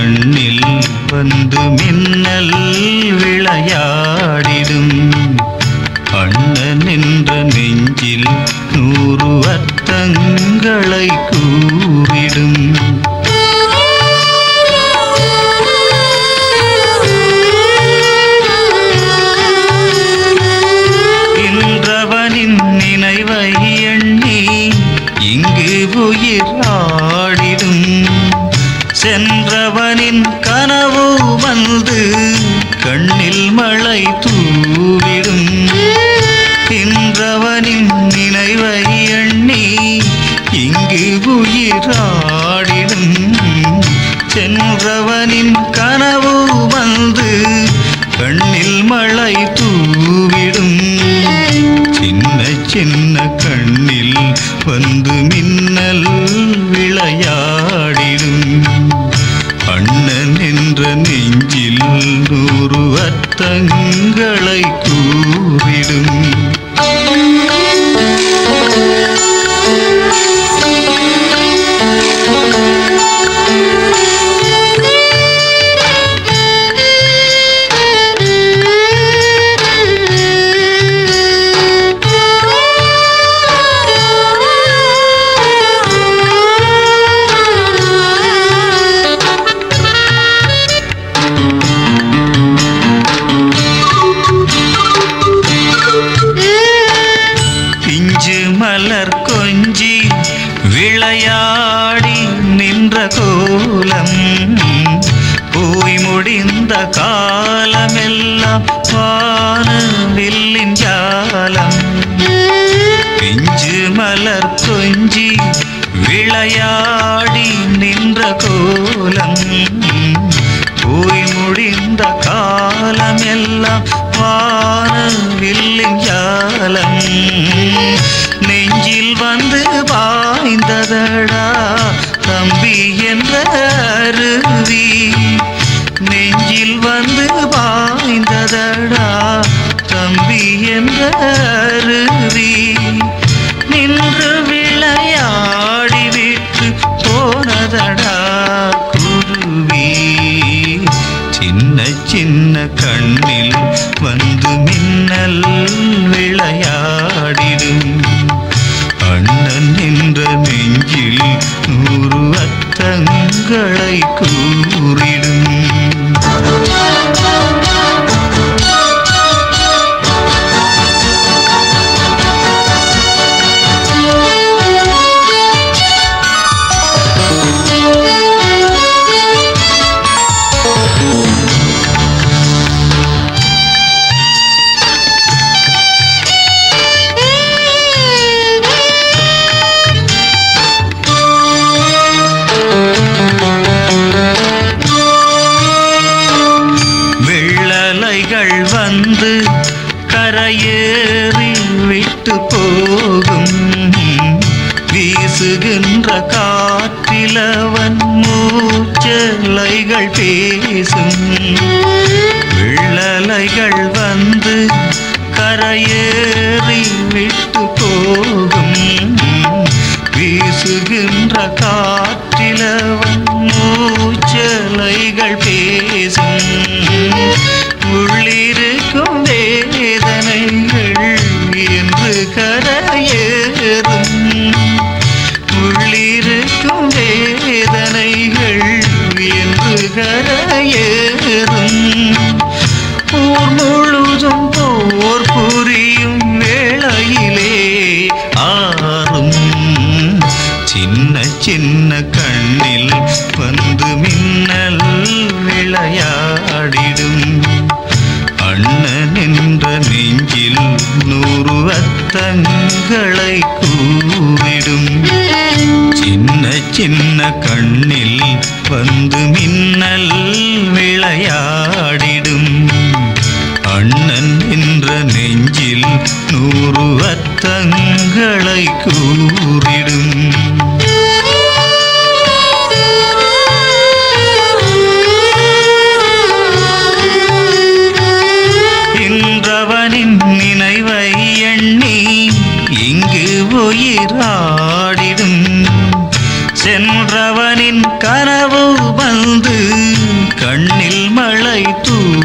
கண்ணில் வந்து மின்னல் விளையாடிடும். அண்ணன் என்ற நெஞ்சில் நூறு அர்த்தங்களை கூறிடும். இன்றவனின் நினைவை எண்ணி இங்கு உயிர் மாலை பூவிடும் சின்ன சின்ன கண்ணில் வந்து மின்னல் விளையாடிடும். அண்ணன் என்ற நெஞ்சில் நூறு அர்த்தங்களை கூறிடும் கோலம் போய் முடிந்த காலமெல்லாம் வானவில்லின் ஜாலம். பிஞ்சு மலர் கொஞ்சி விளையாடி நின்ற கோலம். போய் முடிந்த காலமெல்லாம் வானவில்லின் ஜாலம். நெஞ்சில் வந்து பாய்ந்ததடா. தம்பி என்ற அருவி நெஞ்சில் வந்து வாய்ந்ததடா தம்பி என்ற அருவி கரையேறி விட்டு போகும் வீசுகின்ற காற்றிலவன் மூச்சலைகள் பேசும். விள்ளலைகள் வந்து கரையேறி விட்டு போகும். வீசுகின்ற காற்றிலவன் மூச்சலைகள் பேசும். என்று சின்ன கண்ணில் வந்து மின்னல் விளையாடிடும். அண்ணன் என்ற நெஞ்சில் நூறு அர்த்தங்களை கூறிடும். இன்றவனின் நினைவை எண்ணி இங்கு உயிரா tu